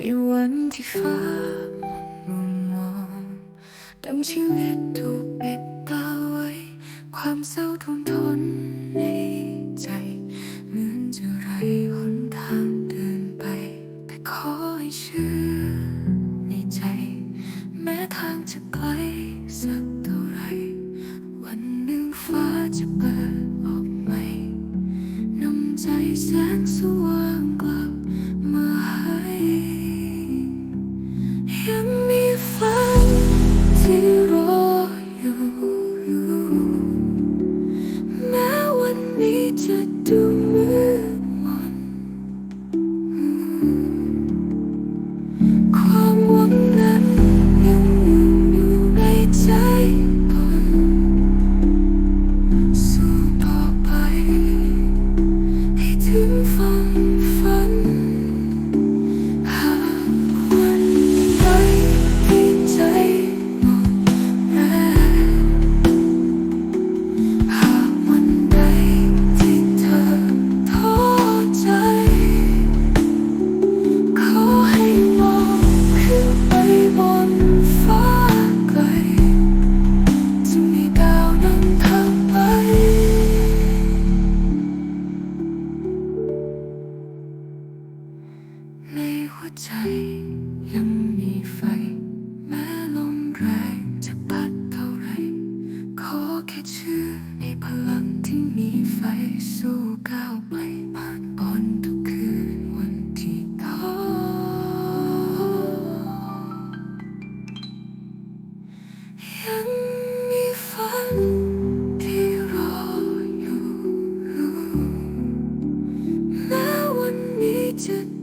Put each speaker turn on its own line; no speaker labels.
ในวันที่ฟ้ามุมมองดังชีวิตถูกปิดตาไว้ ความเศร้าท่มทนในใจเหมือนจะไรหนทางเดินไป แต่ขอให้เชื่อในใจ แม้ทางจะไกลสักเท่าไร วันหนึ่งฟ้าจะเปิดออกใหม่นำใจแสงสว่าง ให้ ยังมีไฟ แม้ลมแรงจะพัดเท่าไร ขอแค่ชื่อในพลังที่มีไฟสู้ก้าวไปผ่าอนทุกคืนวันที่ท้อยังมีฝันที่รออยู่แม้วันนี้จะ